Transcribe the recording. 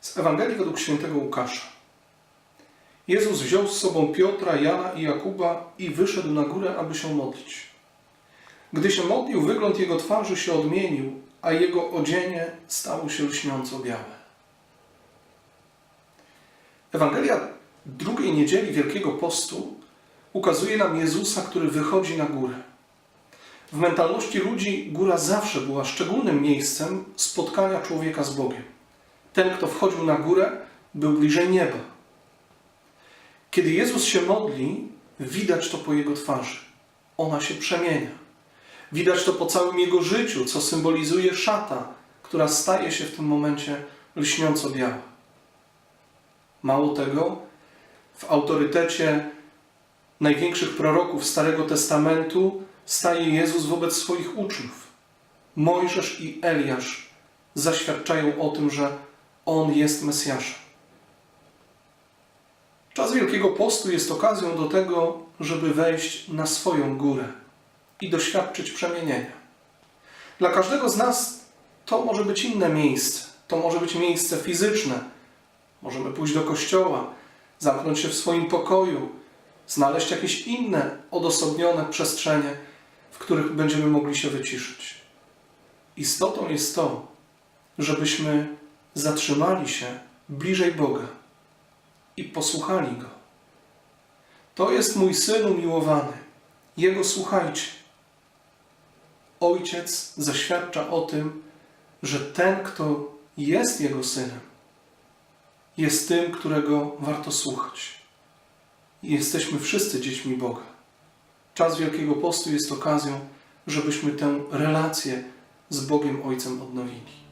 Z Ewangelii według świętego Łukasza. Jezus wziął z sobą Piotra, Jana i Jakuba i wyszedł na górę, aby się modlić. Gdy się modlił, wygląd jego twarzy się odmienił, a jego odzienie stało się lśniąco białe. Ewangelia drugiej niedzieli Wielkiego Postu ukazuje nam Jezusa, który wychodzi na górę. W mentalności ludzi góra zawsze była szczególnym miejscem spotkania człowieka z Bogiem. Ten, kto wchodził na górę, był bliżej nieba. Kiedy Jezus się modli, widać to po jego twarzy. Ona się przemienia. Widać to po całym jego życiu, co symbolizuje szata, która staje się w tym momencie lśniąco biała. Mało tego, w autorytecie największych proroków Starego Testamentu staje Jezus wobec swoich uczniów. Mojżesz i Eliasz zaświadczają o tym, że On jest Mesjaszem. Czas Wielkiego Postu jest okazją do tego, żeby wejść na swoją górę i doświadczyć przemienienia. Dla każdego z nas to może być inne miejsce. To może być miejsce fizyczne. Możemy pójść do kościoła, zamknąć się w swoim pokoju, znaleźć jakieś inne odosobnione przestrzenie, w których będziemy mogli się wyciszyć. Istotą jest to, żebyśmy zatrzymali się bliżej Boga i posłuchali Go. To jest mój syn umiłowany. Jego słuchajcie. Ojciec zaświadcza o tym, że ten, kto jest Jego synem, jest tym, którego warto słuchać. Jesteśmy wszyscy dziećmi Boga. Czas Wielkiego Postu jest okazją, żebyśmy tę relację z Bogiem Ojcem odnowili.